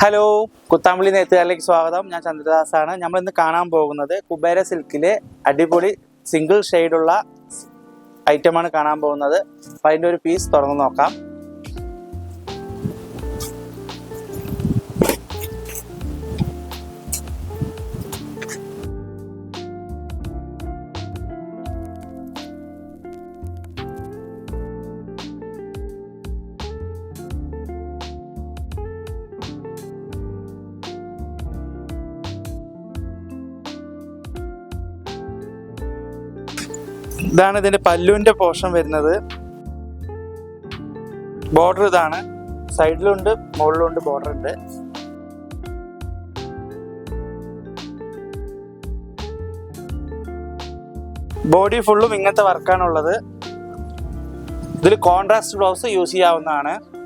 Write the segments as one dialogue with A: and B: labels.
A: Hello Kuthampully നെയ്ത്തുകാരിലേക്ക് സ്വാഗതം. ഞാൻ ചന്ദ്രദാസാണ്. നമ്മൾ ഇന്ന് കാണാൻ പോകുന്നത് കുബേര സിൽക്കിലെ അടിപൊളി സിംഗിൾ ഷെയ്ഡുള്ള ഐറ്റമാണ് കാണാൻ പോകുന്നത്. അപ്പം അതിന്റെ ഒരു പീസ് തുറന്ന് നോക്കാം. ഇതാണ് ഇതിന്റെ പല്ലുവിന്റെ പോർഷൻ വരുന്നത്. ബോർഡർ ഇതാണ്. സൈഡിലുണ്ട് മുകളിലുണ്ട് ബോർഡർ ഉണ്ട്. ബോഡി ഫുള്ളും ഇങ്ങനത്തെ വർക്കാണുള്ളത്. ഇതിൽ കോൺട്രാസ്റ്റ് ബ്ലൗസ് യൂസ് ചെയ്യാവുന്നതാണ്.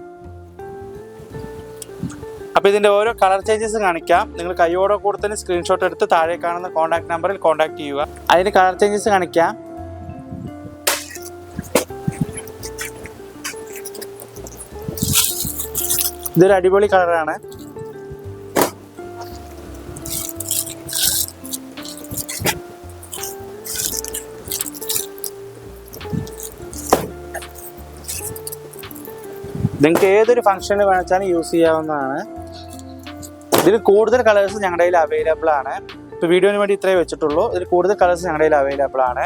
A: അപ്പൊ ഇതിന്റെ ഓരോ കളർ ചേഞ്ചസ് കാണിക്കാം. നിങ്ങൾ കൈയോടെ കൂടെ തന്നെ സ്ക്രീൻഷോട്ട് എടുത്ത് താഴെ കാണുന്ന കോൺടാക്ട് നമ്പറിൽ കോൺടാക്ട് ചെയ്യുക. അതിന് കളർ ചേഞ്ചസ് കാണിക്കാം. ഇതൊരു അടിപൊളി കളറാണ്. നിങ്ങൾക്ക് ഏതൊരു ഫംഗ്ഷനിൽ വേണമെച്ചാലും യൂസ് ചെയ്യാവുന്നതാണ്. ഇതിൽ കൂടുതൽ കളേഴ്സ് ഞങ്ങളുടെ കയ്യിൽ അവൈലബിൾ ആണ്. ഇപ്പോൾ വീഡിയോന് വേണ്ടി ഇത്രേ വെച്ചിട്ടുള്ളൂ. ഇതിൽ കൂടുതൽ കളേഴ്സ് ഞങ്ങളുടെ കയ്യിൽ അവൈലബിൾ ആണ്.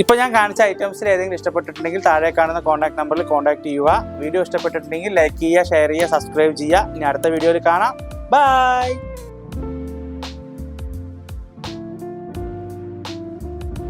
A: ഇപ്പോൾ ഞാൻ കാണിച്ച ഐറ്റംസിൽ ഏതെങ്കിലും ഇഷ്ടപ്പെട്ടിട്ടുണ്ടെങ്കിൽ താഴെ കാണുന്ന കോൺടാക്ട് നമ്പറിൽ കോൺടാക്ട് ചെയ്യുക. വീഡിയോ ഇഷ്ടപ്പെട്ടിട്ടുണ്ടെങ്കിൽ ലൈക്ക് ചെയ്യുക ഷെയർ ചെയ്യുക സബ്സ്ക്രൈബ് ചെയ്യുക. ഇനി അടുത്ത വീഡിയോയിൽ കാണാം. ബൈ